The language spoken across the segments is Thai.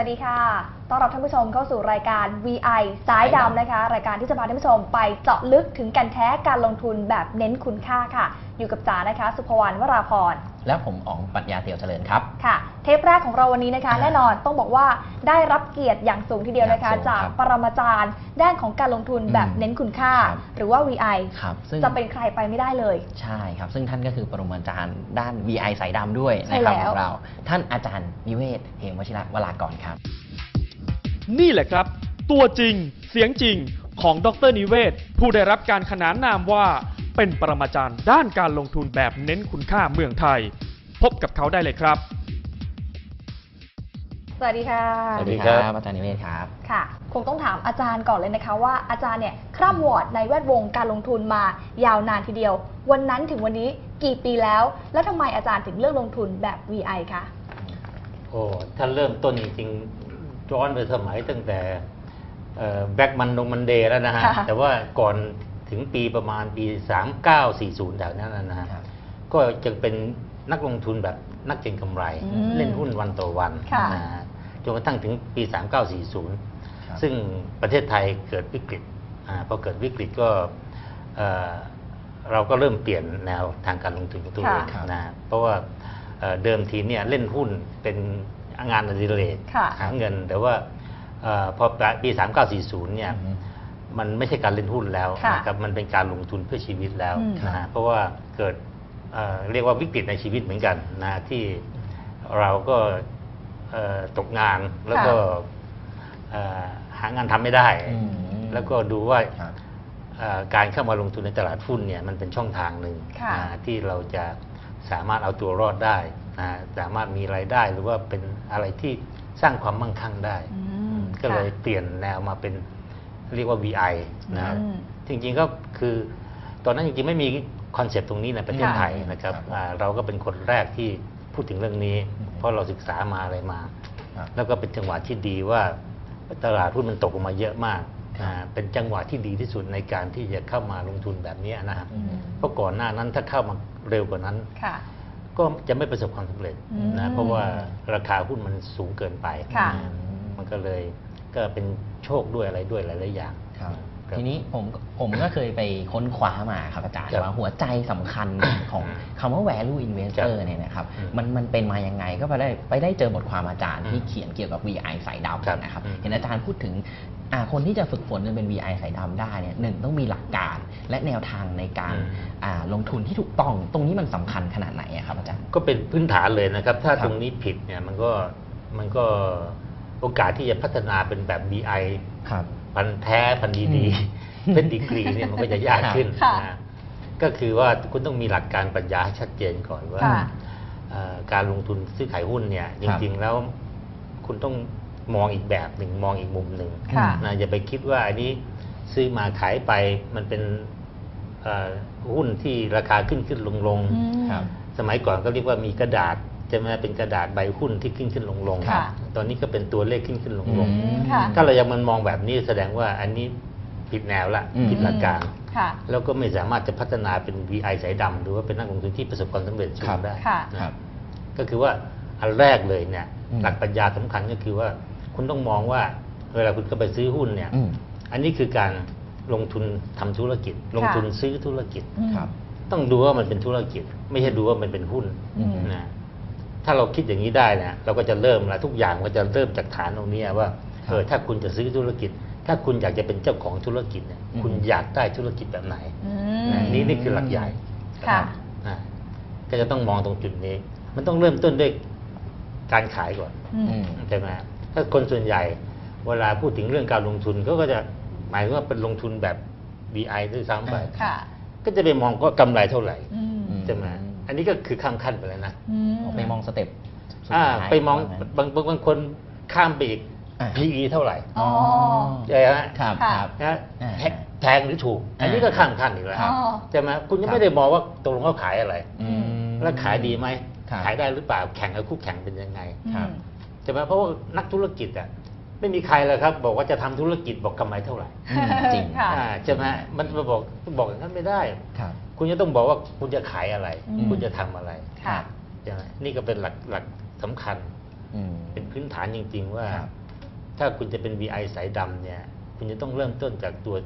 สวัสดีค่ะ ต้อนรับท่านผู้ชมเข้าสู่รายการ VI สายดำนะคะ รายการที่จะพาท่านผู้ชมไปเจาะลึกถึงกันแท้การลงทุนแบบเน้นคุณค่าค่ะ อยู่กับจ๋านะคะ สุภวรรณวราพรและผมอ๋องปรัญญาเตียวเจริญครับค่ะ เทปแรกของเราวันนี้นะคะ แน่นอนต้องบอกว่าได้รับเกียรติอย่างสูงทีเดียวนะคะอย่างสูงจากครับปรมาจารย์ด้านของการลงทุนแบบอืมเน้นคุณค่าครับหรือว่า VI ครับซึ่งจะเป็นใครไปไม่ได้เลย ใช่ครับ ซึ่งท่านก็คือปรมาจารย์ด้าน VI สายดำด้วยใช่นะครับแล้วของเรา ท่านอาจารย์นิเวศ เหมวชิระวรากรครับ นี่แหละครับ ตัวจริงเสียงจริงของดรนิเวศ ผู้ได้รับการขนานนามว่าเป็นปรมาจารย์ด้านการลงทุนแบบเน้นคุณค่าเมืองไทย พบกับเขาได้เลยครับ สวัสดีค่ะ สวัสดีสวัสดีคครัรับบอาจารย์นิเวศครับ ค่ะ คงต้องถามอาจารย์ก่อนเลยนะคะว่าอาจารย์เนี่ยคร่ำวอร์ดในแวดวงการลงทุนมายาวนานทีเดียว วันนั้นถึงวันนี้กี่ปีแล้ว แล้วทำไมอาจารย์ถึงเลือกลงทุนแบบ VI คะ โอ้ท่านเริ่มต้นจริงๆ ย้อนไปสมัยตั้งแต่แบ็กมันลงมันเดย์แล้วนะฮะค่ะแต่ว่าก่อนถึงปีประมาณปี 3940แถวนั้นนะฮะครับก็จะเป็นนักลงทุนแบบนักเก็งกำไรอืมเล่นหุ้นวันต่อวันค่ะนะฮะจนกระทั่งถึงปีครับ3940 ซึ่งประเทศไทยเกิดวิกฤตอาพอเกิดวิกฤตก็เอ่อเราก็เริ่มเปลี่ยนแนวทางการลงทุนของตัวเองค่ะนะฮะเพราะว่าเอ่อเดิมทีเนี่ยเล่นหุ้นเป็น งานอดิเรกค่ะหาเงิน แต่ว่าเออพอปี 3940 เนี่ยอืมมันไม่ใช่การเล่นหุ้นแล้วค่ะนะครับมันเป็นการลงทุนเพื่อชีวิตแล้วอืมนะฮะเพราะว่าเกิดเอ่อเรียกว่าวิกฤตในชีวิตเหมือนกันนะที่เราก็เอ่อตกงานแล้วก็เอ่อหางานทำไม่ได้อืมแล้วก็ดูว่าครับเอ่อการเข้ามาลงทุนในตลาดหุ้นเนี่ยมันเป็นช่องทางหนึ่งค่ะนะที่เราจะสามารถเอาตัวรอดได้นะ สามารถมีรายได้หรือว่าเป็นอะไรที่สร้างความมั่งคั่งได้ อืมก็เลยค่ะ เปลี่ยนแนวมาเป็นเรียกว่า VI นะครับอืมจริงๆก็คือตอนนั้นจริงๆไม่มีคอนเซปต์ตรงนี้ในประเทศค่ะ ไทยนะครับครับอ่าเราก็เป็นคนแรกที่พูดถึงเรื่องนี้ อืมเพราะเราศึกษามาอะไรมา ครับแล้วก็เป็นจังหวะที่ดีว่าตลาดหุ้นมันตกลงมาเยอะมากครับ อ่าเป็นจังหวะที่ดีที่สุดในการที่จะเข้ามาลงทุนแบบนี้นะครับอืมเพราะก่อนหน้านั้นถ้าเข้ามาเร็วกว่านั้น ค่ะ ก็จะไม่ประสบความสำเร็จอืมนะเพราะว่าราคาหุ้นมันสูงเกินไป ค่ะนะมันก็เลยก็เป็นโชคด้วยอะไรด้วยหลายๆอย่าง ครับครับ ทีนี้ผมผมก็เคยไปค้นคว้ามาครับอาจารย์ครับว่าหัวใจสำคัญของอืมคำว่า value investor ครับเนี่ยนะครับอืมมันมันเป็นมายังไงก็ไปได้ไปได้เจอบทความอาจารย์อืมที่เขียนเกี่ยวกับ VI สายครับดำนะครับอืมเห็นอาจารย์พูดถึงอ่าคนที่จะฝึกฝนจนเป็น VI สายดำได้เนี่ยหนึ่งต้องมีหลักการและแนวทางในการอืมอ่าลงทุนที่ถูกต้องตรงนี้มันสำคัญขนาดไหนอะครับอาจารย์ก็เป็นพื้นฐานเลยนะครับ ถ้าครับตรงนี้ผิดเนี่ยมันก็มันก็โอกาสที่จะพัฒนาเป็นแบบ BI ครับ พันธุ์แท้พันธุ์ดีอืมๆเป็นดีกรีเนี่ยมันก็จะยากขึ้นค่ะนะก็คือว่าคุณต้องมีหลักการปรัญญาให้ชัดเจนก่อนว่าค่ะเอ่อการลงทุนซื้อขายหุ้นเนี่ยจครับริงๆแล้วคุณต้องมองอีกแบบหนึ่งมองอีกมุมหนึ่งค่ะ นะอย่าไปคิดว่าอันนี้ซื้อมาขายไปมันเป็นเอ่อหุ้นที่ราคาขึ้นขึ้นลงลง อืม ครับ สมัยก่อนก็เรียกว่ามีกระดาษ จะมาเป็นกระดาษใบหุ้นที่ขึ้นขึ้นลงลงค่ะตอนนี้ก็เป็นตัวเลขขึ้นขึ้นลงลงอืมค่ะถ้าเรายังมันมองแบบนี้แสดงว่าอันนี้ผิดแนวละอืมผิดหลักการค่ะแล้วก็ไม่สามารถจะพัฒนาเป็น VI สายดำหรือว่าเป็นนักลงทุนที่ประสบความสำเร็จสูครังบได้ค่ะนะครับก็คือว่าอันแรกเลยเนี่ยอืมหลักปัญญาสำคัญก็คือว่า คุณต้องมองว่า เวลาคุณเข้าไปซื้อหุ้นเนี่ยอืมอันนี้คือการลงทุนทำธุรกิจ ลงทุนซื้อธุรกิจอืมครับ ต้องดูว่ามันเป็นธุรกิจ ไม่ใช่ดูว่ามันเป็นหุ้นอืมนะ ถ้าเราคิดอย่างนี้ได้เนี่ยเราก็จะเริ่มแล้วทุกอย่างก็จะเริ่มจากฐานตรงนี้ว่าครับเออถ้าคุณจะซื้อธุรกิจ ถ้าคุณอยากจะเป็นเจ้าของธุรกิจเนี่ยอืมคุณอยากได้ธุรกิจแบบไหนอืมนะนี่นี่คือหลักใหญ่ค่ะนะก็จะต้องมองตรงจุดนี้ มันต้องเริ่มต้นด้วยการขายก่อนอืมอืมใช่ไหมถ้าคนส่วนใหญ่เวลาพูดถึงเรื่องการลงทุนเขาก็จะหมายถึงว่าเป็นลงทุนแบบ VI ด้วยซ้ำไปค่ะก็จะไปมองว่ากำไรเท่าไหร่อืมอืมใช่ไหม อันนี้ก็คือข้ามขั้นไปแล้วนะอืมออกไปมองสเต็ปสุดอ่าท้ายไปมองว่างั้นบางบางบางคนข้ามไปอีก อ่า PE เท่าไหร่อ๋อ ใช่ไหมครับค่ะ ครับ นะอ่าแพแพงหรือถูก อันนี้ก็ข้ามขั้นอีกแล้วอ๋อ ใช่ไหมคุณยังครับไม่ได้มองว่าตกลงเขาขายอะไร อืม แล้วขายดีไหมครับ ขายได้หรือเปล่าแข่งกับคู่แข่งเป็นยังไงครับ ใช่ไหมเพราะว่านักธุรกิจอะไม่มีใครเลยครับ บอกว่าจะทำธุรกิจบอกกำไรเท่าไหร่อืมจริง ค่ะ อ่าใช่ไหมมันมาบอกบอกอย่างนั้นไม่ได้ ครับ คุณจะต้องบอกว่าคุณจะขายอะไร อืม คุณจะทำอะไรค่ะ ใช่ไหมนี่ก็เป็นหลักหลักสำคัญ อืม เป็นพื้นฐานจริง ๆ ว่า ครับ ถ้าคุณจะเป็น VI สายดำเนี่ย คุณจะต้องเริ่มต้นจากตัว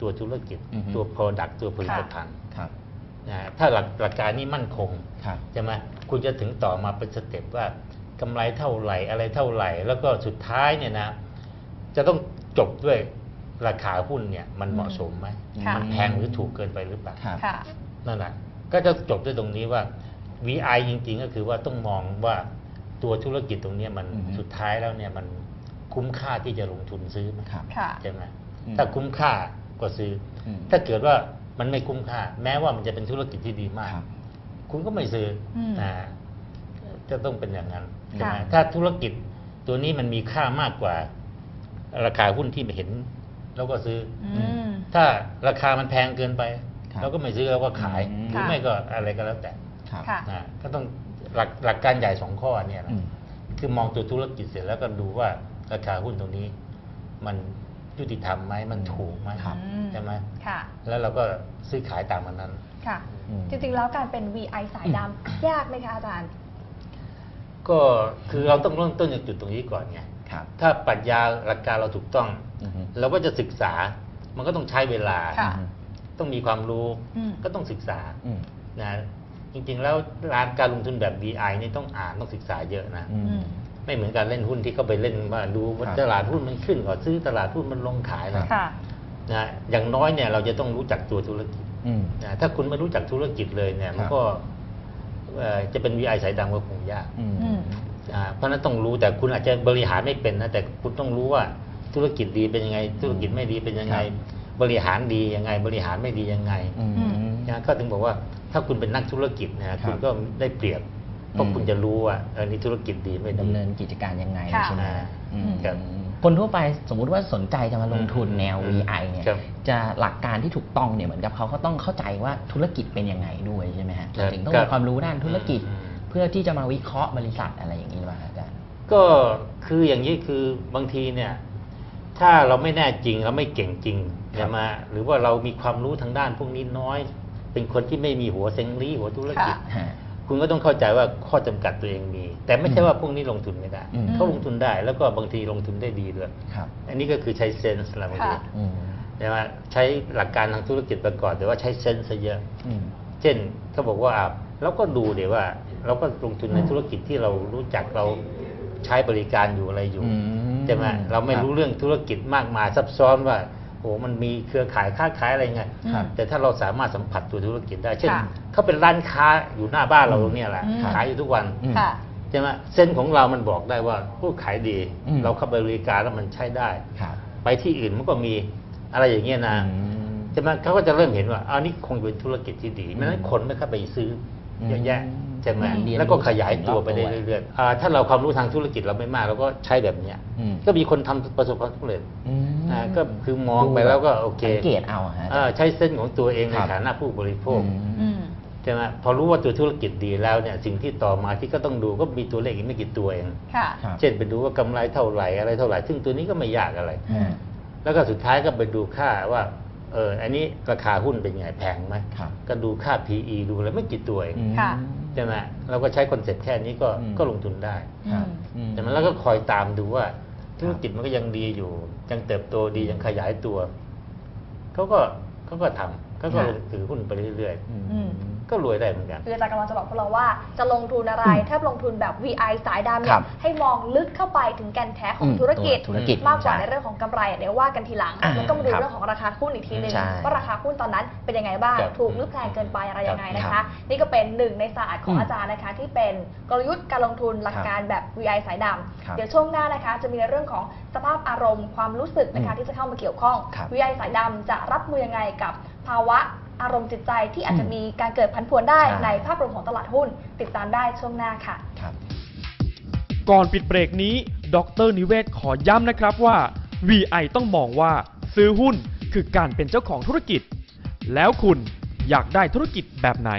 ตัวธุรกิจ อือฮึ ตัว Product ตัวผลิตภัณฑ์ครับนะถ้าหลักหลักการนี้มั่นคงครับ ใช่ไหมคุณจะถึงต่อมาเป็นสเต็ปว่ากำไรเท่าไหร่อะไรเท่าไหร่ แล้วก็สุดท้ายเนี่ยนะ จะต้องจบด้วยราคาหุ้นเนี่ย มันเหมาะสมไหมค่ะ มันแพงหรือถูกเกินไปหรือเปล่า ครับ ค่ะ นั่นแหละก็จะจบด้วยตรงนี้ว่า VI จริง ๆ ก็คือว่าต้องมองว่าตัวธุรกิจตรงเนี้ยมันอือฮึสุดท้ายแล้วเนี่ยมันคุ้มค่าที่จะลงทุนซื้อไหมครับค่ะใช่ไหมอืมถ้าคุ้มค่าก็ซื้ออมถ้าเกิดว่ามันไม่คุ้มค่า แม้ว่ามันจะเป็นธุรกิจที่ดีมากครับคุณก็ไม่ซื้ออมนะจะต้องเป็นอย่างนั้นค่ะใช่ไหมถ้าธุรกิจตัวนี้มันมีค่ามากกว่า ราคาหุ้นที่เห็นเราก็ซื้อออืมถ้าราคามันแพงเกินไปครับ เราก็ไม่ซื้อเราก็ขายอืมหรือค่ะไม่ก็อะไรก็แล้วแต่ครับค่ะนะก็ต้องหลักหลักการใหญ่สองข้อเนี่ยนะอืมคือมองตัวธุรกิจเสร็จแล้วก็ดูว่าราคาหุ้นตรงนี้ มันยุติธรรมไหมมันถูกไหมครับใช่ไหมค่ะแล้วเราก็ซื้อขายตามมันนั้น ค่ะอืมจริงๆแล้วการเป็น VI สายดำยากไหมคะอาจารย์ ก็คือเราต้องเริ่มต้นจากจุดตรงนี้ก่อนไงครับถ้าปรัชญาหลักการเราถูกต้องอือฮึเราก็จะศึกษามันก็ต้องใช้เวลาค่ะ ต้องมีความรู้อืม ก็ต้องศึกษาอืมนะจริงๆแล้วร้านการลงทุนแบบ VI นี่ต้องอ่านต้องศึกษาเยอะนะ อืม อืม ไม่เหมือนการเล่นหุ้นที่เขาไปเล่นว่าดูว่าครับตลาดหุ้นมันขึ้นก่อนซื้อตลาดหุ้นมันลงขายนะค่ะ นะอย่างน้อยเนี่ยเราจะต้องรู้จักตัวธุรกิจอืม นะถ้าคุณไม่รู้จักธุรกิจเลยเนี่ยมันครับก็เอ่อจะเป็น VI สายดำก็คงยาก อืม อืม อ่าเพราะฉะนั้นต้องรู้แต่คุณอาจจะบริหารไม่เป็นนะแต่คุณต้องรู้ว่าธุรกิจดีเป็นยังไง ธุรกิจไม่ดีเป็นยังไง ครับ บริหารดียังไง บริหารไม่ดียังไงอืมนะก็ถึงบอกว่าถ้าคุณเป็นนักธุรกิจนะคุณก็ได้เปรียบเพราะอืมคุณจะรู้ว่าเออนี่ธุรกิจดีไม่ดีดำเนินกิจการยังไงค่ะใช่ไหมอ่าอืมครับคนทั่วไปสมมุติว่าสนใจจะมาลงทุนแนวอืม VI เนี่ยครับจะหลักการที่ถูกต้องเนี่ยเหมือนกับเขาก็ต้องเข้าใจว่าธุรกิจเป็นยังไงด้วยใช่ไหมฮะครับถึงต้องครัมีบความรู้ด้านธุรกิจอืมเพื่อที่จะมาวิเคราะห์บริษัทอะไรอย่างนี้หรือเปล่าอาจารย์ก็คืออย่างนี้คือบางทีเนี่ย ถ้าเราไม่แน่จริงเราไม่เก่งจริง ครับใช่ไหมหรือว่าเรามีความรู้ทางด้านพวกนี้น้อย เป็นคนที่ไม่มีหัวเซ็งลี่หัวธุรกิจค่ะฮะคุณก็ต้องเข้าใจว่าข้อจำกัดตัวเองมี แต่ไม่ใช่อืมว่าพวกนี้ลงทุนไม่ได้อืมเขาลงทุนได้แล้วก็บางทีลงทุนได้ดีด้วยครับอันนี้ก็คือใช้เซนส์ละบางทีค่ะอืมใช่ไหมใช้หลักการทางธุรกิจประกอบแต่ว่าใช้เซนส์ซะเยอะอืมเช่นเขาบอกว่าอะเราก็ดูเดี๋ยวว่า เราก็ลงทุนในธุรกิจที่เรารู้จักเราใช้บริการอยู่อะไรอยู่อืมใช่ไหมเราไม่ครับรู้เรื่องธุรกิจมากมายซับซ้อนว่า โอ้มันมีเครือข่ายค้าขายอะไรไงครับแต่ถ้าเราสามารถสัมผัสตัวธุรกิจได้ เช่นค่ะเขาเป็นร้านค้าอยู่หน้าบ้านเราเนี่ยแหละอืมขายอยู่ทุกวันอืมค่ะใช่ไหมเส้นของเรามันบอกได้ว่าผู้ขายดีอืมเราเข้าไปบริการแล้วมันใช้ได้ครับไปที่อื่นมันก็มีอะไรอย่างเงี้ยนะอืมใช่ไหมเขาก็จะเริ่มเห็นว่าอันนี้คงเป็นธุรกิจที่ดีไม่งั้นคนไม่เข้าไปซื้อเยอะแยะอืม ใช่ไหมเรียนรู้แล้วก็ขยายตัวไปสิ่งรอบตัวเรื่อยๆอ่าถ้าเราความรู้ทางธุรกิจเราไม่มากเราก็ใช้แบบเนี้ยอืม ก็มีคนทำประสบความสำเร็จอืมอ่าก็คือมองไปแล้วก็โอเคสังเกตเอาอะฮะ อ่าใช้เส้นของตัวเองในครับ ฐานะผู้บริโภค อืมอืมใช่ไหมพอรู้ว่าตัวธุรกิจดีแล้วเนี่ยสิ่งที่ต่อมาที่ก็ต้องดูก็มีตัวเลขอีกไม่กี่ตัวเอง ค่ะ ครับเช่นไปดูว่ากำไรเท่าไหร่อะไรเท่าไหร่ ซึ่งตัวนี้ก็ไม่ยากอะไรฮะแล้วก็สุดท้ายก็ไปดูค่าว่า เอออันนี้ราคาหุ้นเป็นไงแพงไหมครับก็ดูค่า PE ดูอะไรไม่กี่ตัวเองอืม ค่ะ ใช่ไหมเราก็ใช้คอนเซ็ปต์แค่นี้ก็อืม ก็ลงทุนได้ครับอืมอืใช่ไหมแล้วก็คอยตามดูว่าธุรกิจมันก็ยังดีอยู่ ยังเติบโตดียังขยายตัวเขาก็เขาก็ทำเขาก็ค่ะลงถือหุ้นไปเรื่อยอืม อืม ๆ ก็รวยได้เหมือนกันคืออาจารย์กำลังจะบอกพวกเราว่าจะลงทุนอะไรอืมถ้าลงทุนแบบ VI สายดำคเนี่รัยบให้มองลึกเข้าไปถึงแก่นแท้ของอืมธุรกิจตัวธุรกิจมากกว่าใช่ในเรื่องของกำไรเดี๋ยวว่ากันทีหลัง อ่าแล้วก็มาดูครับเรื่องของราคาหุ้นอีกทีหนึ่งใช่ว่าราคาหุ้นตอนนั้นเป็นยังไงบ้าง ครับถูกหรือแพงเกินไปอะไรยังไงนะครัคะ บนี่ก็เป็นหนึ่งในศาสตร์ของอืมอาจารย์นะคะ ที่เป็นกลยุทธ์การลงทุนหลักการแบบ VI สายดครับำเดี๋ยวช่วงหน้านะคะ จะมีในเรื่องของสภาพอารมณ์ความรู้สึกนะคะอืมที่จะเข้ามาเกี่ยวข้อง ครับ VI สายดำจะรับมือยังไงกับภาวะ อารมณ์จิตใจที่อาจจะอืมมีการเกิดผันผวนได้ใช่ในภาพรวมของตลาดหุ้น ติดตามได้ช่วงหน้าค่ะ ครับก่อนปิดเบรกนี้ ดรนิเวศขอย้ำนะครับว่า VI ต้องมองว่าซื้อหุ้นคือการเป็นเจ้าของธุรกิจ แล้วคุณอยากได้ธุรกิจแบบไหน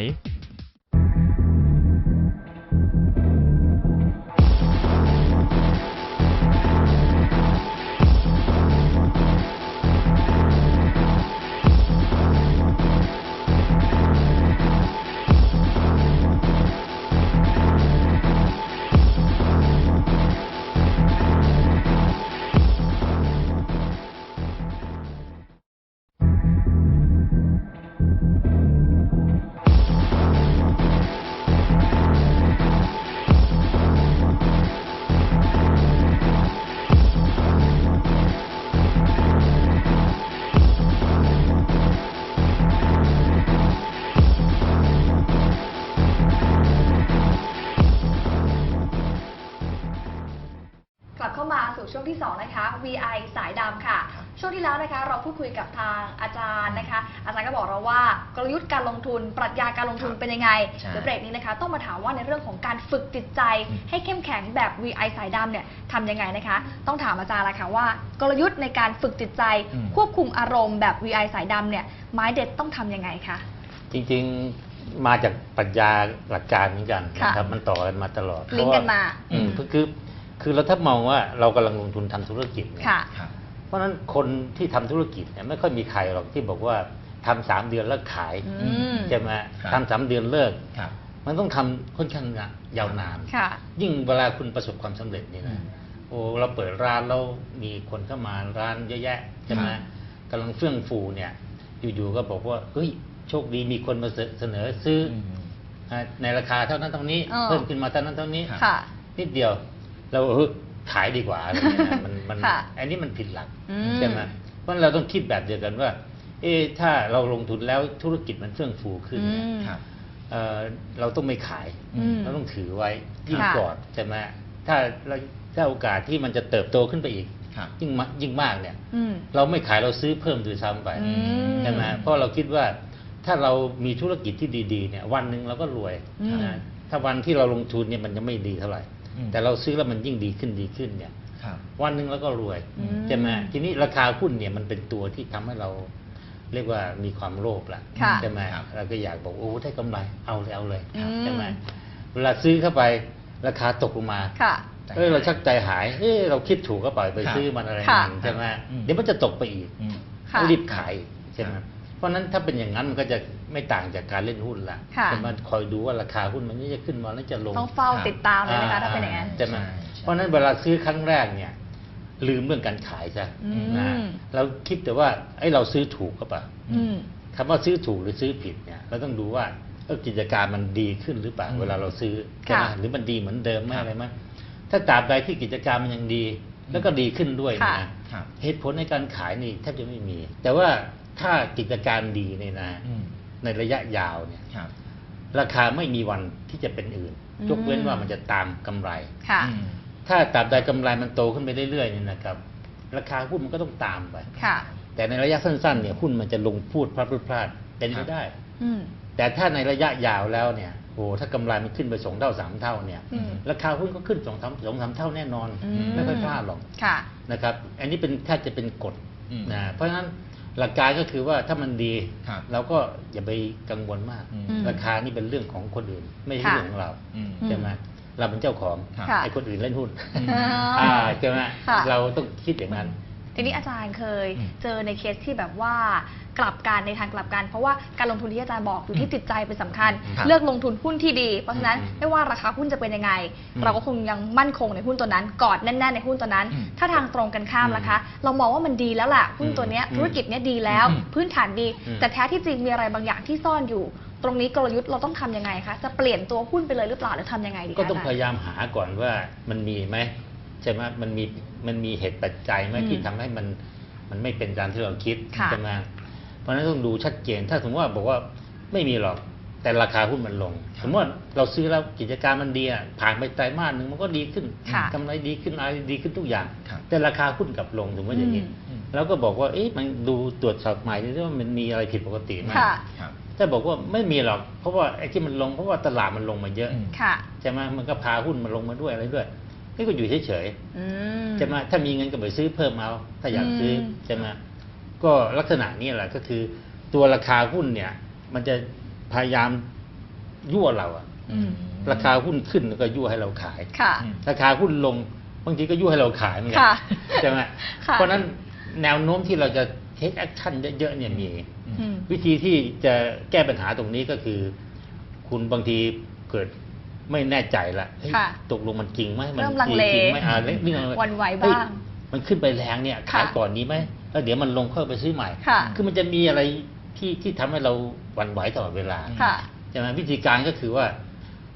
ที่แล้วนะคะ เราพูดคุยกับทางอาจารย์นะคะ อาจารย์ก็บอกเราว่ากลยุทธ์การลงทุน ปรัชญาการลงทุนครับเป็นยังไงใช่เดี๋ยวเบรกนี้นะคะ ต้องมาถามว่าในเรื่องของการฝึกจิตใจอืมให้เข้มแข็งแบบ VI สายดำเนี่ยทำยังไงนะคะ ต้องถามอาจารย์ละค่ะว่ากลยุทธ์ในการฝึกจิตใจอืมควบคุมอารมณ์แบบ VI สายดำเนี่ยไม้เด็ดต้องทำยังไงคะจริงๆมาจากปรัชญาหลักการเหมือนกันค่ะนะครับมันต่อกันมาตลอดลิงก์กันมาเพระว่อืมคือคือคือเราถ้ามองว่าเรากำลังลงทุนทำธุรกิจเนี่ยค่ะค รับเพราะฉะนั้นคนที่ทำธุรกิจเนี่ยไม่ค่อยมีใครหรอกที่บอกว่าทำสามเดือนแล้วขายอืมใช่ไหมครับทำสามเดือนเลิกครับมันต้องทำค่อนข้างยาวนานค่ะยิ่งเวลาคุณประสบความสำเร็จนี่อืนะมโอ้เราเปิดร้านแล้วมีคนเข้ามาร้านเยอะแยะใช่ไหมครับกำลังเฟื่องฟูเนี่ย อยู่ๆก็บอกว่าเฮ้ยโชคดีมีคนมาเสเสนอซื้อออืมอ่าในราคาเท่านั้นเท่านี้อ๋อเพิ่มขึ้นมาเท่านั้นเท่านี้ครับค่ะนิดเดียวเราเฮ้ย ขายดีกว่าอะไรเงี้ยนะมันมันค่ะอันนี้มันผิดหลักอืม ใช่ไหมเพราะฉะนั้นเราต้องคิดแบบเดียวกันว่า เอ๊ะถ้าเราลงทุนแล้วธุรกิจมันเฟื่องฟูขึ้นเนี่ยอืมครับ เอ่อเราต้องไม่ขาย อืม เราต้องถือไว้ยิ่งค่ะ กอดใช่ไหมถ้าเราถ้าโอกาสที่มันจะเติบโตขึ้นไปอีก ครับ ยิ่งมากยิ่งมากเนี่ย อืม เราไม่ขายเราซื้อเพิ่มด้วยซ้ำไปอืมใช่ไหมเพราะเราคิดว่าถ้าเรามีธุรกิจที่ดี ๆ เนี่ย วันหนึ่งเราก็รวยอืม นะถ้าวันที่เราลงทุนเนี่ยมันยังไม่ดีเท่าไหร่อืม แต่เราซื้อแล้วมันยิ่งดีขึ้นดีขึ้นเนี่ยครับวันหนึ่งเราก็รวยอืมใช่ไหมทีนี้ราคาหุ้นเนี่ยมันเป็นตัวที่ทำให้เราเรียกว่ามีความโลภละค่ะใช่ไหมครับเราก็อยากบอกโอ้ได้กำไรเอาเลยเอาเลยอืมใช่ไหมเวลาซื้อเข้าไปราคาตกลงมาค่ะเออเราชักใจหายเออเราคิดถูกก็ปล่อยไปครับซื้อมันอะไรค่ะมันใช่ไหมอืมเดี๋ยวมันจะตกไปอีกอืมค่ะรีบขายใช่ไหมค รับเพราะฉะนั้นถ้าเป็นอย่างนั้นมันก็จะไม่ต่างจากการเล่นหุ้นละค่ะจะมาคอยดูว่าราคาหุ้นมันจะขึ้นมาแล้วจะลงต้องเฝ้าครับติดตามเลยนะคะถ้าเป็นอย่างนั้น ใช่ไหมใช่ใช่เพราะฉะนั้นเวลาซื้อครั้งแรกเนี่ย ลืมเรื่องการขายซะอืม นะเราคิดแต่ว่าไอ้ยเราซื้อถูกก็ปล่ะ อืม คำว่าซื้อถูกหรือซื้อผิดเนี่ยเราต้องดูว่าเออกิจการมันดีขึ้นหรือเปล่าอืม เวลาเราซื้อใช่ไหมค่ะหรือมันดีเหมือนเดิมไหมครับอะไรไหมถ้าตราบใดที่กิจการมันยังดี แล้วก็ดีขึ้นด้วยค่ะ นะครับ เหตุผลในการขายนี่แทบจะไม่มี แต่ว่า ถ้ากิจการดีเนี่ยนะอืมในระยะยาวเนี่ยครับราคาไม่มีวันที่จะเป็นอื่นอืมยกเว้นว่ามันจะตามกำไรค่ะอืมถ้าตราบใดกำไรมันโตขึ้นไปเรื่อยๆเนี่ยนะครับ ราคาหุ้นมันก็ต้องตามไปค่ะแต่ในระยะสั้นๆ เนี่ยหุ้นมันจะลงพูดพลาดพลาดพลาดเป็นครัไม่บได้อืมแต่ถ้าในระยะยาวแล้วเนี่ยโอ้ถ้ากำไรมันขึ้นไปสองเท่าสามเท่าเนี่ยอืมราคาหุ้นก็ขึ้นสองสามสองสามเท่าแน่นอนอืมไม่ค่อยพลาดหรอกค่ะนะครับ อันนี้เป็นแทบจะเป็นกฎอืมนะเพราะฉะนั้น หลักการก็คือว่าถ้ามันดีครับเราก็อย่าไปกังวลมาก อืม ราคานี่เป็นเรื่องของคนอื่น ไม่ใช่ค่ะเรื่องของเราอืม ใช่ไหมเราเป็นเจ้าของครับค่ะ ไอ้คนอื่นเล่นหุ้นอืมอ่าใช่ไหมค่ะ เราต้องคิดอย่างนั้น ทีนี้อาจารย์เคยอืมเจอในเคสที่แบบว่ากลับกันในทางกลับกันเพราะว่าการลงทุนที่อาจารย์บอกอยู่ที่จิตใจเป็นสำคัญครับเลือกลงทุนหุ้นที่ดี เพราะฉะนั้นอืมไม่ว่าราคาหุ้นจะเป็นยังไงอืมเราก็คงยังมั่นคงในหุ้นตัวนั้นกอดแน่นๆในหุ้นตัวนั้นอืมถ้าทางตรงกันข้ามอืมล่ะคะ เรามองว่ามันดีแล้วแหละหุ้นตัวเนี้ยอืมธุรกิจเนี้ยดีแล้วอืมพื้นฐานดีอืมแต่แท้ที่จริงมีอะไรบางอย่างที่ซ่อนอยู่ตรงนี้กลยุทธ์เราต้องทำยังไงคะจะเปลี่ยนตัวหุ้นไปเลยหรือเปล่าหรือทำยังไงดีคะก็ต้องจพรยายามหาก่อนว่ามันมีไหมใช่ไหมมันมี มันมีเหตุปัจจัยไหมอืมที่ทำให้มันมันไม่เป็นตามที่เราคิดค่ะใช่ไหมเพราะฉะนั้นต้องดูชัดเจน ถ้าสมมติว่าบอกว่าไม่มีหรอกแต่ราคาหุ้นมันลงครับสมมติว่าเราซื้อแล้วกิจการมันดีอะผ่านไปไตรมาสหนึ่งมันก็ดีขึ้นค่ะกำไรดีขึ้นอะไรดีขึ้นทุกอย่างครับแต่ราคาหุ้นกลับลงถึงว่าอย่างนี้อืมแล้วก็บอกว่าเอ๊ะมันดูตรวจสอบใหม่ดิว่ามันมีอะไรผิดปกติไหมค่ะครับถ้าบอกว่าไม่มีหรอกเพราะว่าไอ้ที่มันลงเพราะว่าตลาดมันลงมาเยอะอืมค่ะใช่ไหมมันก็พาหุ้นมันลงมาด้วยอะไรด้วย นี่ก็อยู่เฉยอืมๆใช่ไหมถ้ามีเงินก็ไปซื้อเพิ่มเอา ถ้าอยากซื้ออมใช่ไหมก็ลักษณะนี้แหละก็คือ ตัวราคาหุ้นเนี่ย มันจะพยายามยั่วเราอะอืมราคาหุ้นขึ้นก็ยั่วให้เราขายค่ะอืมราคาหุ้นลงบางทีก็ยั่วให้เราขายเหมือนกัค่ะใช่ไหมค่ะเพราะฉะนั้นแนวโน้มที่เราจะเทคแอคชั่นเยอะๆเนี่ยมีอืมวิธีที่จะแก้ปัญหาตรงนี้ก็คือ คุณบางทีเกิด ไม่แน่ใจละเฮ้ยค่ะตกลงมันจริงไหมมัเริ่มลังเลจริงไหมอ่าเรื่องอะไรหวั่นไหวเฮ้ยบ้างมันขึ้นไปแรงเนี่ยค่ะขายก่อนนี้ไหมแล้วเดี๋ยวมันลงค่อยไปซื้อใหม่ ค่ะ คือมันจะมีอะไรที่ที่ทำให้เราหวั่นไหวตลอดเวลา ค่ะ ใช่ไหมวิธีการก็คือว่า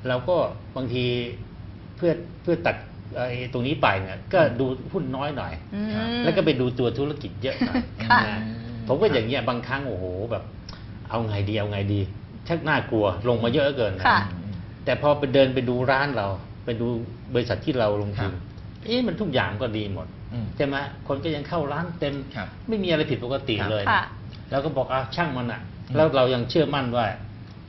เราก็บางทีเพื่อเพื่อตัดไอ้ตรงนี้ไปเนี่ยก็ดูหุ้นน้อยหน่อย อืม แล้วก็ไปดูตัวธุรกิจเยอะหน่อยค่ะ นะผมก็อย่างเงี้ยบางครั้งโอ้โหแบบ เอาไงดีเอาไงดีชักน่ากลัวลงมาเยอะเหลือเกินนะค่ะ แต่พอไปเดินไปดูร้านเรา ไปดูบริษัทที่เราลงทุนครับเอ๊ะมันทุกอย่างก็ดีหมดอืมใช่ไหมคนก็ยังเข้าร้านเต็มครับไม่มีอะไรผิดปกติครับเลยค่ะแล้วก็บอกอะช่างมันอะอืมแล้วเรายังเชื่อมั่นว่า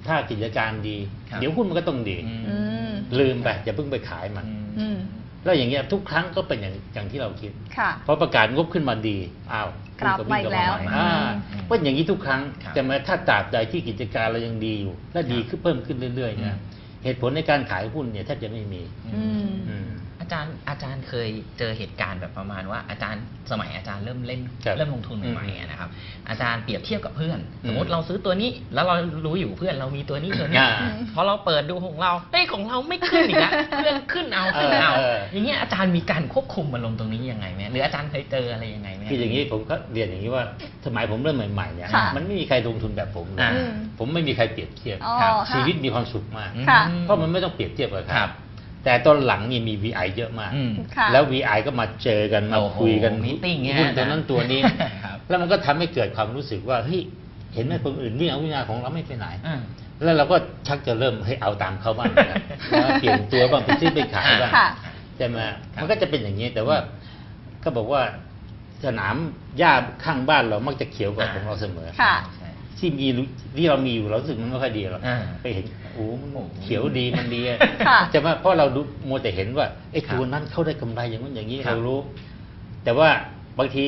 ถ้ากิจการดีครับเดี๋ยวหุ้นมันก็ต้องดีอืมอืมลืมไปอย่าเพิ่งไปขายมันอืมแล้วอย่างเงี้ยทุกครั้งก็เป็นอย่างอย่างที่เราคิดค่ะพอประกาศงบขึ้นมาดีอ้าวกลับมาอีกแล้วหุ้นก็วิ่งกบมาใหม่อ่าอืมเป็นอย่างนี้ทุกครั้งครับแต่มาถ้าตราบใดที่กิจการเรายังดีอยู่ และดีขึ้นเพิ่มขึ้นเรื่อยๆอืนะม เหตุผลในการขายหุ้นเนี่ยแทบจะไม่มี อืมอืมอา จารย์อาจารย์เคยเจอเหตุการณ์แบบประมาณว่าอาจารย์สมัยอาจารย์เริ่มเล่นครับเริ่มลงทุนใหม่อืมๆอะนะครับ อาจารย์เปรียบเทียบกับเพื่อนอืมสมมติเราซื้อตัวนี้แล้วเรารู้อยู่เพื่อนเรามีตัวนี้ตัวนี้อ่าพอเราเปิดดูของเราเอ้ยของเราไม่ขึ้นอีกแล้วเพื่อนขึ้นเอาขึ้นเอาเออเอออย่างเงี้ยอาจารย์มีการควบคุมมันลงตรงนี้ยังไงไหมหรืออาจารย์เคยเจออะไรยังไงไหม คืออย่างนี้ผมก็เรียนอย่างนี้ว่าสมัยผมเริ่มใหม่ๆเนี่ยค่ะ มันไม่มีใครลงทุนแบบผมเลยอ่าผมไม่มีใครเปรียบเทียบ อ๋อครับค่ะ ชีวิตมีความสุขมากอืมค่ะ เพราะมันไม่ต้องเปรียบเทียบกับใครครับ แต่ตอนหลังนี่มี VI เยอะมาก อืม ค่ะ แล้ว VI ก็มาเจอกันมาโอ้โหคุยกัน meeting เนี่ยหุ้นตัวนั้นตัวนี้ ครับ แล้วมันก็ทำให้เกิดความรู้สึกว่าเฮ้ยเห็นไหมคนอื่นวิ่งเอาวิ่งเอาของเราไม่ไปไหนอ่าแล้วเราก็ชักจะเริ่มให้เอาตามเขาบ้างนะ แล้วเปลี่ยนตัวบ้างไปซื้อไปขายบ้างค่ะ ใช่ไหมครับมันก็จะเป็นอย่างนี้แต่ว่าก็บอกว่าสนามหญ้าข้างบ้านเรามักจะเขียวกว่าของเราเสมอ ค่ะใช่ ที่มีรู้ที่เรามีอยู่เรารู้สึกมันไม่ค่อยดีหรอกอ่าไปเห็นโอ้มันโอ้โหเขียวดีมันดีอะค่ะใช่ไหมเพราะเราดูมัวแต่เห็นว่าไอ้ครับตัวนั้นเขาได้กำไรอย่างนั้นอย่างนี้ครับเรารู้ แต่ว่าบางที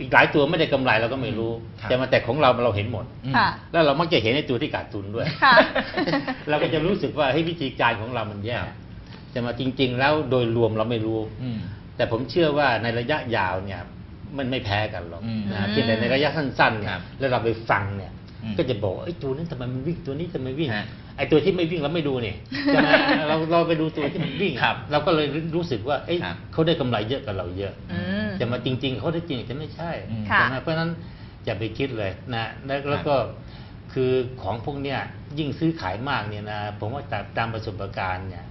อีกหลายตัวไม่ได้กำไรเราก็ไม่รู้ครับ แต่มาแต่ของเราเราเห็นหมด อืม ค่ะ แล้วเรามักจะเห็นในตัวที่ขาดทุนด้วย ค่ะ เราก็จะรู้สึกว่าเฮ้ยวิธีการของเรามันแย่ครับแต่มาจริง ๆ แล้วโดยรวมเราไม่รู้ อืม แต่ผมเชื่อว่าในระยะยาวเนี่ยมันไม่แพ้กันหรอกอืมนะเพียงแต่ในระยะสั้นๆเนี่คยรับ แล้วเราไปฟังเนี่ยอืม ก็จะบอกว่าไอ้ตัวนั้นทำไมมันวิ่งตัวนี้ทำไมวิ่ง ฮะไอ้ตัวที่ไม่วิ่งเราไม่ดูเนี่ยใช่ไหม เราเราไปดูตัวที่มันวิ่งครับเราก็เลยรู้สึกว่าเอ้ยครับเขาได้กำไรเยอะกว่าเราเยอะ อืม แต่มาจริง ๆเขาได้จริงจะไม่ใช่อืมค่ะใช่ไหมเพราะฉะนั้นอย่าไปคิดเลยนะแล้วแล้วก็คือของพวกเนี้ยยิ่งซื้อขายมากเนี่ยนะผมว่าตามตามประสบการณ์เนี่ย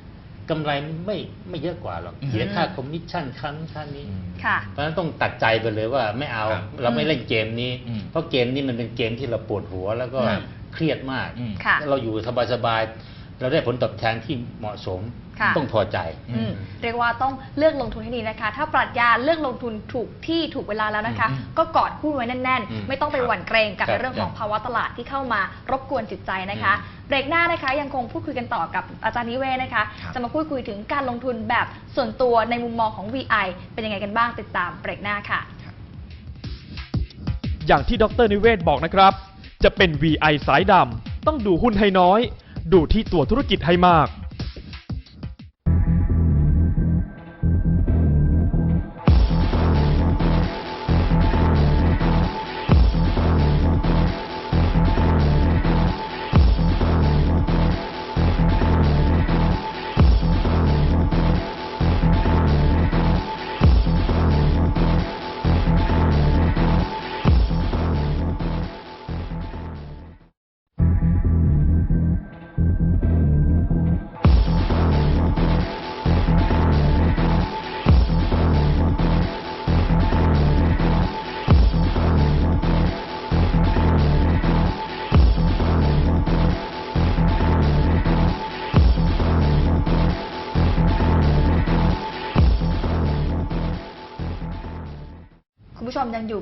กำไรไม่ไม่เยอะกว่าหรอกอืมเสียค่าคอมมิชชั่นค่านู้นค่านี้อืมค่ะเพราะฉะนั้นต้องตัดใจไปเลยว่าไม่เอาครับเราไม่เล่นเกมนี้อืมเพราะเกมนี้มันเป็นเกมที่เราปวดหัวแล้วก็ครับเครียดมากอืมค่ะเราอยู่สบายๆ เราได้ผลตอบแทนที่เหมาะสมค่ะ ต้องพอใจ อืมเรียกว่าต้องเลือกลงทุนให้ดีนะคะ ถ้าปรัชญาเลือกลงทุนถูกที่ถูกเวลาแล้วนะคะ อืมก็กอดหุ้นไว้แน่น อืมๆ ไม่ต้องไปหวั่นเกรงกับครับเรื่องของภาวะตลาดที่เข้ามารบกวนจิตใจนะคะอืมเบรกหน้านะคะ ยังคงพูดคุยกันต่อกับอาจารย์นิเวศนะคะ ครับ จะมาพูดคุยถึงการลงทุนแบบส่วนตัวในมุมมองของ VI เป็นยังไงกันบ้างติดตามเบรกหน้าค่ะ อย่างที่ดรนิเวศบอกนะครับ จะเป็น VI สายดำต้องดูหุ้นให้น้อย ดูที่ตัวธุรกิจให้มาก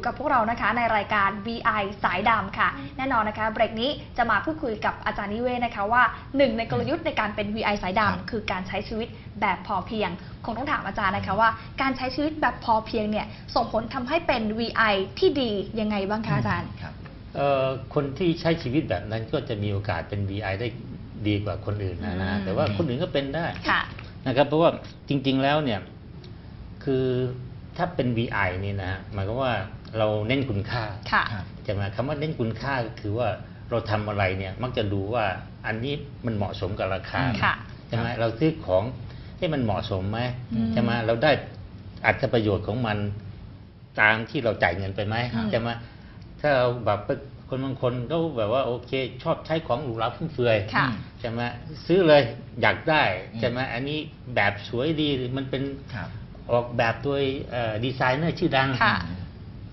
อยู่กับพวกเรานะคะในรายการ VI สายดำค่ะ แน่นอนนะคะเบรกนี้จะมาพูดคุยกับอาจารย์นิเวศนะคะว่าหนึ่งในกลยุทธ์ในการเป็น VI สายครับดำคือการใช้ชีวิตแบบพอเพียง คงต้องถามอาจารย์นะคะว่าการใช้ชีวิตแบบพอเพียงเนี่ยส่งผลทำให้เป็น VI ที่ดียังไงบ้างคะอาจารย์ครับเอ่อคนที่ใช้ชีวิตแบบนั้นก็จะมีโอกาสเป็น VI ได้ดีกว่าคนอื่นนะนะอืมแต่ว่าคนอื่นก็เป็นได้ค่ะนะครับเพราะว่าจริง ๆแล้วเนี่ยคือถ้าเป็น VI นี่นะฮะหมายความว่า เราเน้นคุณค่าค่ะครับใช่ไหมคำว่าเน้นคุณค่าก็คือว่าเราทำอะไรเนี่ยมักจะดูว่าอันนี้มันเหมาะสมกับราคาค่ะใช่ไหมเราซื้อของให้มันเหมาะสมไหมอืมใช่ไหมเราได้อัตประโยชน์ของมันตามที่เราจ่ายเงินไปไหมครับใช่ไหมถ้าเราแบบคนบางคนก็แบบว่าโอเค ชอบใช้ของหรูหราฟุ่มเฟือยค่ะใช่ไหมซื้อเลยอยากได้อืมใช่ไหมอันนี้แบบสวยดีมันเป็นครับออกแบบโดยเอ่อดีไซเนอร์ชื่อดังค่ะ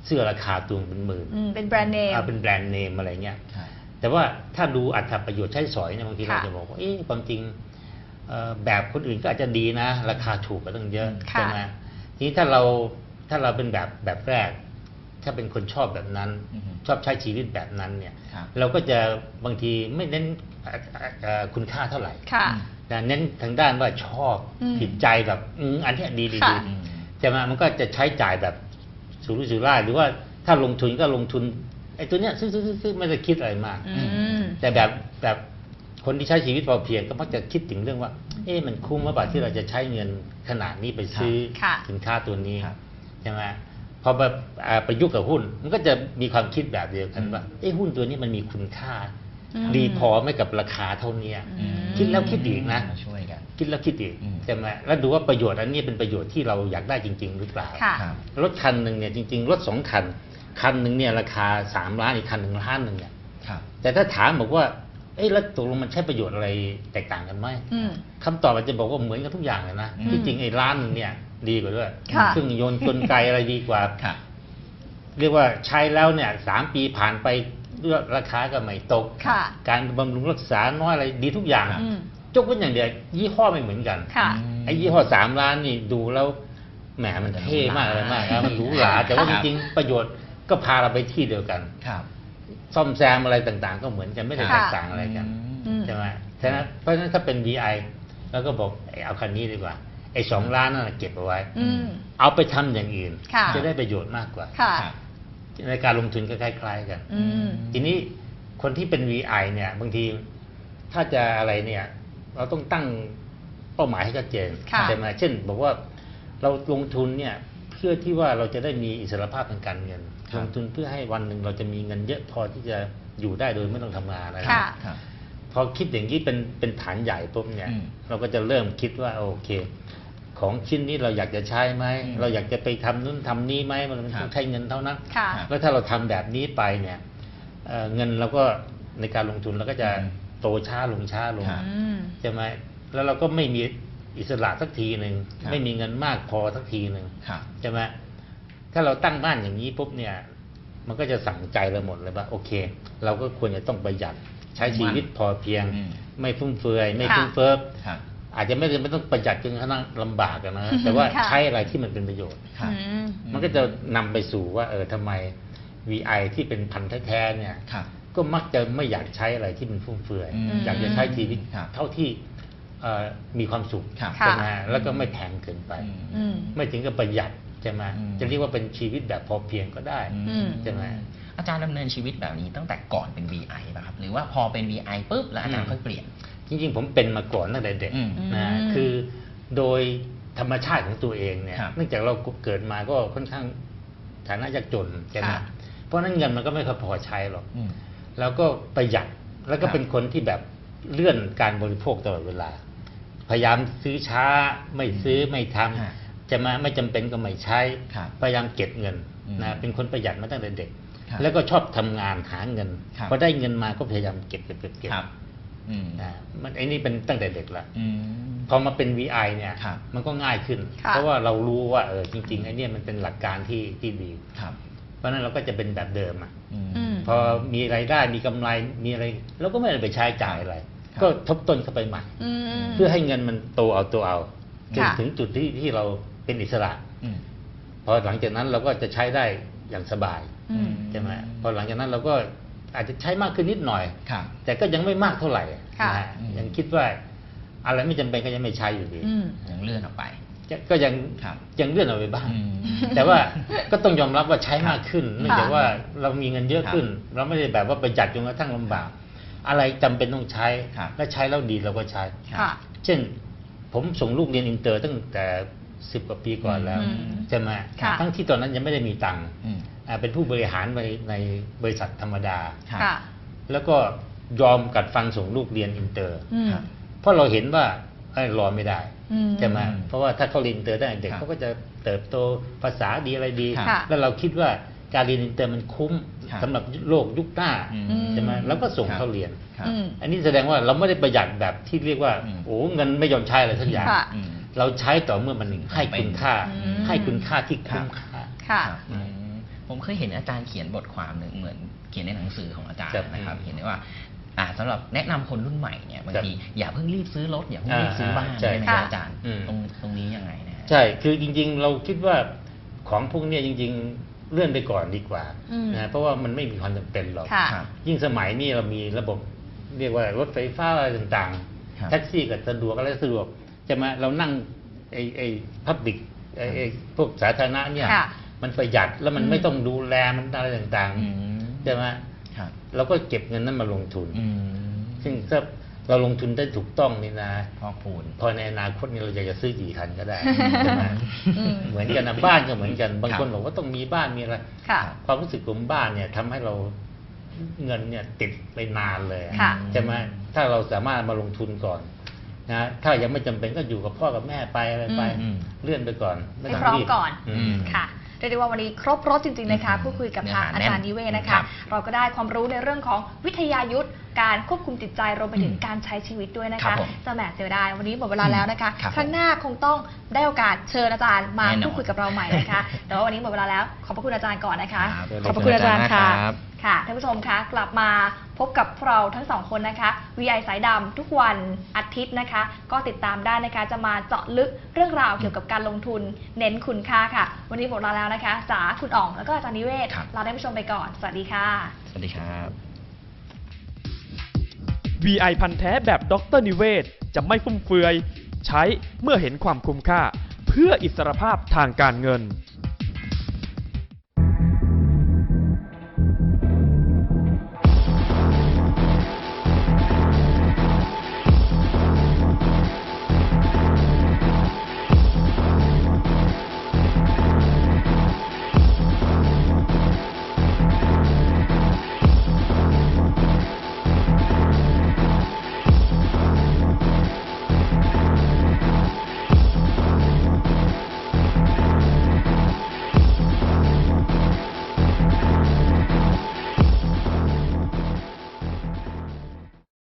เสื้อราคาตัวเป็นหมื่นอืมเป็นแบรนด์เนมเอาเป็นแบรนด์เนมอะไรเงี้ยครับแต่ว่าถ้าดูอัตประโยชน์ใช้สอยเนี่ยบางทีค่ะเราจะบอกว่าเอ๊ะความจริงเอ่อแบบคนอื่นก็อาจจะดีนะ ราคาถูกก็ต้องเยอะค่ะ ใช่ไหมทีนี้ถ้าเราถ้าเราเป็นแบบแบบแรก ถ้าเป็นคนชอบแบบนั้น อือฮึชอบใช้ชีวิตแบบนั้นเนี่ย ครับ เราก็จะบางทีไม่เน้นเอ่อเอ่อเอ่อคุณค่าเท่าไหร่ค่ะ นะเน้นทางด้านว่าชอบอืมผิดใจแบบอืมอันเนี้ยดีดีค่ะ ดี อืม ใช่ไหมมันก็จะใช้จ่ายแบบ สุรุ่ยสุร่ายหรือว่าถ้าลงทุนก็ลงทุนไอ้ตัวเนี้ยซื้อซื้อซื้อซื้อไม่ได้คิดอะไรมากอืมแต่แบบแบบคนที่ใช้ชีวิตพอเพียงก็มักจะคิดถึงเรื่องว่า เอ๊ะมันคุ้มหรือเปล่าที่เราจะใช้เงินขนาดนี้ไปซื้อค่ะสินค้าตัวนี้ครับใช่ไหมพอแบบอ่าประยุกต์กับหุ้น มันก็จะมีความคิดแบบเดียวกันอืมว่าเอ๊ะหุ้นตัวนี้มันมีคุณค่าอืม ดีพอไหม่กับราคาเท่าเนี้ยอืมคิดแล้วคิดอีกนะมาช่วยกันคิดแล้วคิดอีกอืมใช่ไหมแล้วดูว่าประโยชน์อันนี้เป็นประโยชน์ที่เราอยากได้จริง ๆ หรือเปล่าค่ะครับรถคันหนึ่งเนี่ยจริง ๆ รถสองคัน คันหนึ่งเนี่ยราคาสามล้านอีกคันหนึ่งล้านหนึ่งเนี่ยครับแต่ถ้าถามบอกว่าเอ๊ะแล้วตกลงมันใช้ประโยชน์อะไรแตกต่างกันไหมอืมคำตอบมันจะบอกว่าเหมือนกันทุกอย่างเลยนะอืมที่จริงไอ้ร้านหนึงเนี่ยดีกว่าด้วยค่ะเครื่องยนต์กลไกอะไรดีกว่าครับเรียกว่าใช้แล้วเนี่ยสามปีผ่านไป ราคาก็ไม่ตกค่ะการบำรุงรักษาน้อยอะไรดีทุกอย่างอืมยกเว้นอย่างเดียวยี่ห้อไม่เหมือนกันค่ะไอ้ยี่ห้อสามล้านนี่ดูแล้วแหมมันเท่มากเลยมากนะมันหรูหราแต่ว่าคจรับริงๆประโยชน์ก็พาเราไปที่เดียวกันครับ ซ่อมแซมอะไรต่างๆ ก็เหมือนกันไม่ได้ค่ะแตกต่างอะไรกันอืมใช่ไหมฉะนั้นเพราะฉะนั้นถ้าเป็น VI แล้วก็บอกเอ้ยเอาคันนี้ดีกว่าไอ้สองล้านนั่นนะเก็บเอาไว้อืมเอาไปทำอย่างอื่นค่ะจะได้ประโยชน์มากกว่าค่ะครับ ในการลงทุนก็คล้ายๆกันอืมทีนี้คนที่เป็น VI เนี่ยบางทีถ้าจะอะไรเนี่ย เราต้องตั้งเป้าหมายให้ชัดเจนค่ะใช่ไหมเช่น บอกว่าเราลงทุนเนี่ยเพื่อที่ว่าเราจะได้มีอิสรภาพทางการเงินครับลงทุนเพื่อให้วันหนึ่งเราจะมีเงินเยอะพอที่จะอยู่ได้โดยไม่ต้องทำงานอะไรค่ะครับพอคิดอย่างนี้เป็นเป็นฐานใหญ่ปุ๊บเนี่ยอืมเราก็จะเริ่มคิดว่าโอเค ของชิ้นนี้เราอยากจะใช้ไหมอืมเราอยากจะไปทำนู่นทำนี่ไหมมันครัต้บองใช้เงินเท่านั้นค่ะ แล้วถ้าเราทำแบบนี้ไปเนี่ยเอ่อเงินเราก็ในการลงทุนเราก็จะอืมโตช้าลงช้าลง ครับ อืม ใช่ไหมแล้วเราก็ไม่มีอิสระสักทีหนึ่งครับ ไม่มีเงินมากพอสักทีหนึ่งครับ ใช่ไหมถ้าเราตั้งบ้านอย่างนี้ปุ๊บเนี่ย มันก็จะสั่งใจเราหมดเลยว่าโอเค เราก็ควรจะต้องประหยัดใช้ชีวิตพอเพียง อืมไม่ฟุ่มเฟือย ไม่ค่ะ ฟุ่มเฟือยครับ อาจจะไม่จำเป็นต้องประหยัดจนกระทั่งลำบากอะนะแต่ว่าค่ะ ใช้อะไรที่มันเป็นประโยชน์ ครับ อืม มันก็จะนำไปสู่ว่าเออทำไม VI ที่เป็นพันธุ์แท้ๆเนี่ย ครับ ก็มักจะไม่อยากใช้อะไรที่มันฟุ่มเฟือย อืมอยากจะใช้ชีวิตครับเท่าที่เอ่อมีความสุขครับใช่ไหมฮะแล้วก็ไม่แพงเกินไป อืม อืม ไม่ถึงกับประหยัดใช่ไหมอืม จะเรียกว่าเป็นชีวิตแบบพอเพียงก็ได้ อืม ใช่ไหม อาจารย์ดำเนินชีวิตแบบนี้ตั้งแต่ก่อนเป็น VI ป่ะครับ หรือว่าพอเป็น VI ปุ๊บแล้วอาจารย์อืมค่อยเปลี่ยน จริงๆ ผมเป็นมาก่อนตั้งแต่เด็กอืมนะอืมคือโดยธรรมชาติของตัวเองเนี่ยครับเนื่องจากเราเกิดมาก็ค่อนข้างฐานะยากจนใช่ไหมค่ะเพราะฉะนั้นเงินมันก็ไม่ค่อยพอใช้หรอกอืมแล้วก็ประหยัดแล้วก็ครับเป็นคนที่แบบเลื่อนการบริโภคตลอดเวลา พยายามซื้อช้าไม่ซื้อไม่ทำฮะจะมาไม่จำเป็นก็ไม่ใช้ครับพยายามเก็บเงินอืมนะเป็นคนประหยัดมาตั้งแต่เด็กครับแล้วก็ชอบทำงานหาเงินครับพอได้เงินมาก็พยายามเก็บเก็บเก็บเก็บครับอืม นะมันไอ้นี่เป็นตั้งแต่เด็กละอืมพอมาเป็น VI เนี่ยครับมันก็ง่ายขึ้นค่ะเพราะว่าเรารู้ว่าเออจริงๆไอ้เนี่ยมันเป็นหลักการที่ที่ดีครับเพราะฉะนั้นเราก็จะเป็นแบบเดิมอะอืมอืมพอมีรายได้มีกำไรมีอะไรเราก็ไม่ได้ไปใช้จ่ายอะไรครับก็ทบต้นเข้าไปใหม่อืมเพื่อให้เงินมันโตเอาตัวเอาจนค่ะถึงจุดที่ที่เราเป็นอิสระอืมพอหลังจากนั้นเราก็จะใช้ได้อย่างสบายอืมใช่ไหมพอหลังจากนั้นเราก็ อาจจะใช้มากขึ้นนิดหน่อย ครับ แต่ก็ยังไม่มากเท่าไหร่ค่ะ นะฮะอืม ยังคิดว่าอะไรไม่จำเป็นก็ยังไม่ใช้อยู่ดีอืม ยังเลื่อนออกไป จะก็ยังครับ ยังเลื่อนเอาไปบ้าง อืม แต่ว่าก็ต้องยอมรับว่าใช้มากขึ้นเนื่องจากค่ะว่าเรามีเงินเยอะขึ้น เราไม่ได้แบบว่าประหยัดจนกระทั่งลำบาก อะไรจำเป็นต้องใช้ ครับ และใช้แล้วดีเราก็ใช้ค่ะ เช่นผมส่งลูกเรียนอินเตอร์ตั้งแต่สิบกว่าปีก่อนแล้วอืมใช่ไหมค่ะ ทั้งที่ตอนนั้นยังไม่ได้มีตังค์ อืมอ่า เป็นผู้บริหารในในบริษัทธรรมดาครับค่ะ แล้วก็ยอมกัดฟันส่งลูกเรียนอินเตอร์ อืมครับเพราะเราเห็นว่าเอ้ยรอไม่ได้อืม ใช่ไหมอืมเพราะว่าถ้าเขาเรียนอินเตอร์ได้เด็กครับเขาก็จะเติบโตภาษาดีอะไรดี ค่ะแล้วเราคิดว่าการเรียนอินเตอร์มันคุ้มครับสำหรับโลกยุคหน้าอืมใช่ไหมแล้วก็ส่งครับ เขาเรียน ครับ อืม อันนี้แสดงว่าเราไม่ได้ประหยัดแบบที่เรียกว่า อืม โอ้เงินไม่ยอมใช้อะไรสักอย่าง ค่ะ อืม เราใช้ต่อเมื่อมันให้คุณค่า อืม ให้คุณค่าที่คุ้มครับค่า ค่ะรับอืม ผมเคยเห็นอาจารย์เขียนบทความหนึ่งเหมือนเขียนในหนังสือของอาจารย์ครับนะครับอืมเห็นได้ว่าอ่าสำหรับแนะนำคนรุ่นใหม่เนี่ยบางครับทีอย่าเพิ่งรีบซื้อรถอย่าเพิ่งรีบซื้อบ้านอ่าใช่ใช่ไหมค่ะอาจารย์อืมตรงตรงนี้ยังไงนะฮะใช่คือจริง ๆ เราคิดว่าของพวกเนี้ยจริง ๆ เลื่อนไปก่อนดีกว่าอืมนะเพราะว่ามันไม่มีความจำเป็นหรอกค่ะครับยิ่งสมัยนี้เรามีระบบเรียกว่ารถไฟฟ้าอะไรต่างครับๆแท็กซี่ก็สะดวกอะไรสะดวกใช่ไหมเรานั่งไอ้ไอ้พับบิกไอ้ไอ้พวกสาธารณะเนี่ยค่ะ มันประหยัดแล้วมันอืมไม่ต้องดูแลมันอะไรต่างอืมๆใช่ไหมครับเราก็เก็บเงินนั้นมาลงทุนอืมซึ่งถ้าเราลงทุนได้ถูกต้องนี่นะพอคูณพอในอนาคตนี่เราอยากจะซื้อกี่คันก็ได้ใช่ไหมอืมเหมือนกันนะบ้านก็เหมือนกัน บางครับคนบอกว่าต้องมีบ้านมีอะไรค่ะความรู้สึกของบ้านเนี่ยทำให้เราเงินเนี่ยติดไปนานเลยค่ะใช่ไหมถ้าเราสามารถมาลงทุนก่อนนะถ้ายังไม่จำเป็นก็อยู่กับพ่อกับแม่ไปอะไรไปอืมเลื่อนไปก่อนให้ต้งพร้อมบก่อนอืมค่ะ เรียกได้ว่าวันนี้ครบรถจริงๆนะคะอืมพูดคุยกับเนื้อทางหาอาจารย์แน่นนิเวศนะครัคะบเราก็ได้ความรู้ในเรื่องของวิทยายุทธการควบคุมจิตใจรวมไปถึงอืมการใช้ชีวิตด้วยนะครัคะบผมจะแหมเสียดายวันนี้หมดเวลาแล้วนะคะ ครับครั้งหน้าคงต้องได้โอกาสเชิญอาจารย์มาแน่นอนพูดคุยกับเราใหม่นะคะแต่ว่าวันนี้หมดเวลาแล้วขอบพระคุณอาจารย์ก่อนนะคะครับขอบพระคุณอาจารย์ค่ะครับค่ะท่านผู้ชมคะกลับมา พบกับเราทั้งสองคนนะคะ VI สายดำทุกวันอาทิตย์นะคะ ก็ติดตามได้นะคะ จะมาเจาะลึกเรื่องราวเกี่ยวกับการลงทุนเน้นคุณค่าค่ะ วันนี้หมดเวลาแล้วนะคะจ๋าคุณอ่องแล้วก็อาจารย์นิเวศครับ เราได้ผู้ชมไปก่อน สวัสดีค่ะ สวัสดีครับ VI พันธุ์แท้แบบดรนิเวศ จะไม่ฟุ่มเฟือย ใช้เมื่อเห็นความคุ้มค่า เพื่ออิสรภาพทางการเงิน